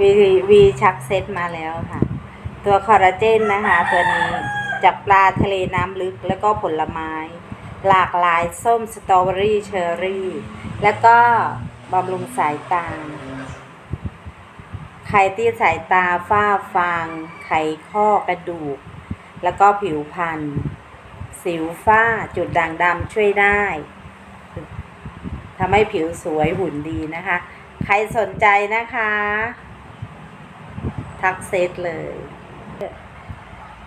วีวีชักเซตมาแล้วค่ะ ตัวคอลลาเจนนะคะ ตัวนี้จากปลาทะเลน้ำลึกแล้วก็ผลไม้ หลากหลายส้มสตรอเบอรี่เชอร์รี่ แล้วก็บำรุงสายตา ใครที่สายตาฝ้าฟาง ไขข้อกระดูก แล้วก็ผิวพรรณสิวฝ้าจุดด่างดำช่วยได้ทำให้ผิวสวยหุ่นดีนะคะ ใครสนใจนะคะ ทักเซตเลย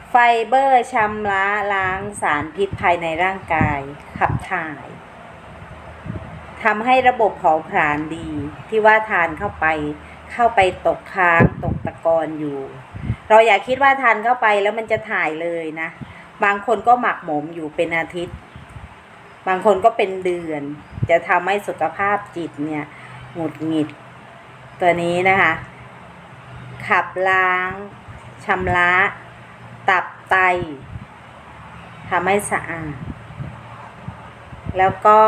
ไฟเบอร์ชำระล้างสารพิษภายในร่างกาย ขับถ่ายทำให้ระบบเผาผลาญดี ที่ว่าทานเข้าไป เข้าไปตกค้างตกตะกอนอยู่ เราอย่าคิดว่าทานเข้าไปแล้วมันจะถ่ายเลยนะ บางคนก็หมักหมมอยู่เป็นอาทิตย์ บางคนก็เป็นเดือน จะทำให้สุขภาพจิตเนี่ยหงุดหงิด ตัวนี้นะคะ ขับล้างชำระตับไตทำให้สะอาด แล้วก็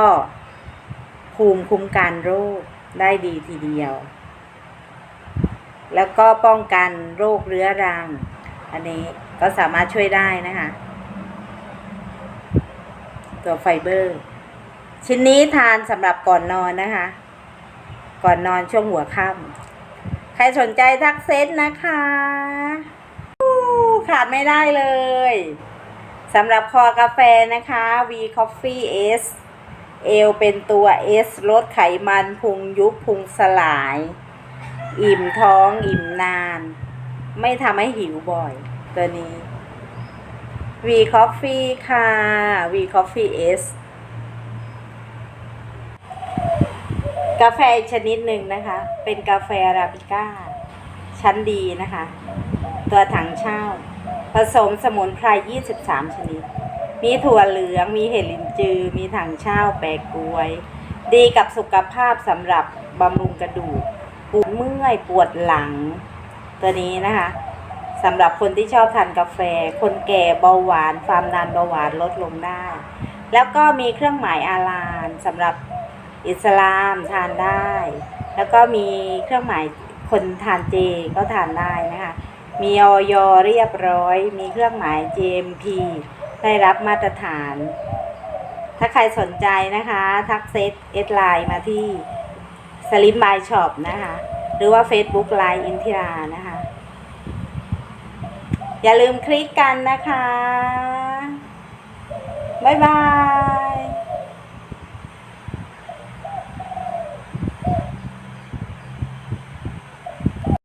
ภูมิคุ้มกันโรคได้ดีทีเดียว แล้วก็ป้องกันโรคเรื้อรัง อันนี้ก็สามารถช่วยได้นะคะ ตัวไฟเบอร์ ชิ้นนี้ทานสำหรับก่อนนอนนะคะ ก่อนนอนช่วงหัวค่ำ ครสนใจทักเซตนะคะขาดไม่ได้เลยสำหรับคอกาแฟนะคะ V Coffee S เอลเป็นตัว S ลดไขมันพุงยุบพุงสลาย อิ่มท้องอิ่มนาน ไม่ทำให้หิวบ่อย ตัวนี้ V Coffee ค่ะ V Coffee S กาแฟชนิดหนึ่งนะคะ เป็นกาแฟอาราบิก้า ชั้นดีนะคะ ตัวถังเช่า ผสมสมุนไพร 23 ชนิด มีถั่วเหลือง มีเห็ดลินจือ มีถังเช่า แปะกล้วย ดีกับสุขภาพสำหรับบำรุงกระดูกปวดเมื่อยปวดหลัง ตัวนี้นะคะสำหรับคนที่ชอบทานกาแฟ คนแก่เบาหวาน ความดันเบาหวานลดลงได้ แล้วก็มีเครื่องหมายอาลานสำหรับ อิสลามทานได้ แล้วก็มีเครื่องหมายคนทานเจก็ทานได้นะคะ มีออยเรียบร้อย มีเครื่องหมาย GMP ได้รับมาตรฐาน ถ้าใครสนใจนะคะ ทักเซตเอสไลน์มาที่สลิมบายช็อปนะคะ หรือว่า Facebook ไลน์อินทิรานะคะ อย่าลืมคลิกกันนะคะ บ๊ายบาย